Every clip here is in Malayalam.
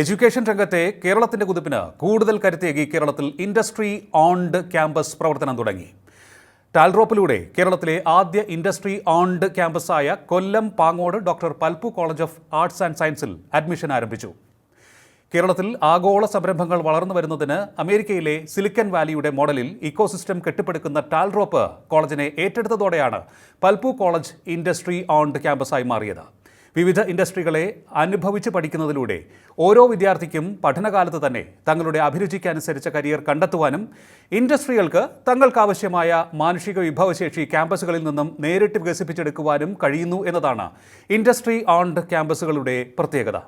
എഡ്യൂക്കേഷൻ രംഗത്തെ കേരളത്തിന്റെ കുതിപ്പിന് കൂടുതൽ കരുത്തേകി കേരളത്തിൽ ഇൻഡസ്ട്രി ഓൺഡ് ക്യാമ്പസ് പ്രവർത്തനം തുടങ്ങി. ടാൽറോപ്പിലൂടെ കേരളത്തിലെ ആദ്യ industry owned ക്യാമ്പസായ Kollam Pangode doctor Palpu college of arts and സയൻസിൽ അഡ്മിഷൻ ആരംഭിച്ചു. കേരളത്തിൽ ആഗോള സംരംഭങ്ങൾ വളർന്നു വരുന്നതിന് അമേരിക്കയിലെ സിലിക്കൻ വാലിയുടെ മോഡലിൽ ഇക്കോസിസ്റ്റം കെട്ടിപ്പടുക്കുന്ന ടാൽറോപ്പ് കോളേജിനെ ഏറ്റെടുത്തതോടെയാണ് പൽപ്പു കോളേജ് ഇൻഡസ്ട്രി ഓൺഡ് ക്യാമ്പസായി മാറിയത്. വിവിധ ഇൻഡസ്ട്രികളെ അനുഭവിച്ച് പഠിക്കുന്നതിലൂടെ ഓരോ വിദ്യാർത്ഥിക്കും പഠനകാലത്ത് തന്നെ തങ്ങളുടെ അഭിരുചിക്കനുസരിച്ച കരിയർ കണ്ടെത്തുവാനും ഇൻഡസ്ട്രികൾക്ക് തങ്ങൾക്കാവശ്യമായ മാനുഷിക വിഭവശേഷി ക്യാമ്പസുകളിൽ നിന്നും നേരിട്ട് വികസിപ്പിച്ചെടുക്കുവാനും കഴിയുന്നു എന്നതാണ് ഇൻഡസ്ട്രി ഓൺഡ് ക്യാമ്പസുകളുടെ പ്രത്യേകത.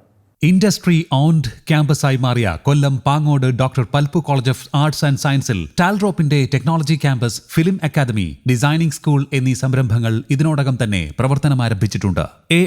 ഇൻഡസ്ട്രി ഓൺഡ് ക്യാമ്പസായി മാറിയ Kollam Pangode doctor Palpu college of arts and സയൻസിൽ ടാൽറോപ്പിന്റെ technology campus film academy designing school എന്നീ സംരംഭങ്ങൾ ഇതിനോടകം തന്നെ പ്രവർത്തനം ആരംഭിച്ചിട്ടുണ്ട് എ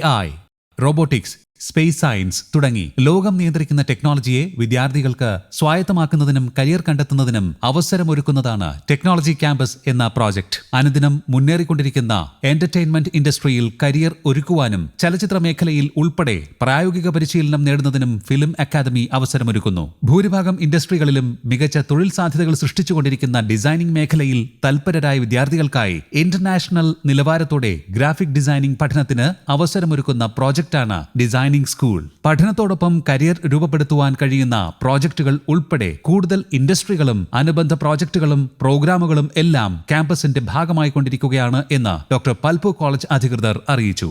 robotics. സ്പേസ് സയൻസ് തുടങ്ങി. ലോകം നിയന്ത്രിക്കുന്ന ടെക്നോളജിയെ വിദ്യാർത്ഥികൾക്ക് സ്വായത്തമാക്കുന്നതിനും കരിയർ കണ്ടെത്തുന്നതിനും അവസരമൊരുക്കുന്നതാണ് ടെക്നോളജി ക്യാമ്പസ് എന്ന പ്രോജക്ട് അനുദിനം മുന്നേറിക്കൊണ്ടിരിക്കുന്ന എന്റർടൈൻമെന്റ് ഇൻഡസ്ട്രിയിൽ കരിയർ ഒരുക്കുവാനും ചലച്ചിത്ര മേഖലയിൽ ഉൾപ്പെടെ പ്രായോഗിക പരിശീലനം നേടുന്നതിനും ഫിലിം അക്കാദമി അവസരമൊരുക്കുന്നു. ഭൂരിഭാഗം ഇൻഡസ്ട്രികളിലും മികച്ച തൊഴിൽ സാധ്യതകൾ സൃഷ്ടിച്ചുകൊണ്ടിരിക്കുന്ന ഡിസൈനിംഗ് മേഖലയിൽ തൽപരരായ വിദ്യാർത്ഥികൾക്കായി ഇന്റർനാഷണൽ നിലവാരത്തോടെ ഗ്രാഫിക് ഡിസൈനിംഗ് പഠനത്തിന് അവസരമൊരുക്കുന്ന പ്രോജക്റ്റാണ് ഡിസൈനിംഗ് സ്കൂൾ പഠനത്തോടൊപ്പം കരിയർ രൂപപ്പെടുത്തുവാൻ കഴിയുന്ന പ്രോജക്റ്റുകൾ ഉൾപ്പെടെ കൂടുതൽ ഇൻഡസ്ട്രികളും അനുബന്ധ പ്രോജക്റ്റുകളും പ്രോഗ്രാമുകളും എല്ലാം ക്യാമ്പസിന്റെ ഭാഗമായിക്കൊണ്ടിരിക്കുകയാണ് എന്ന് ഡോക്ടർ പൽപു കോളേജ് അധികൃതർ അറിയിച്ചു.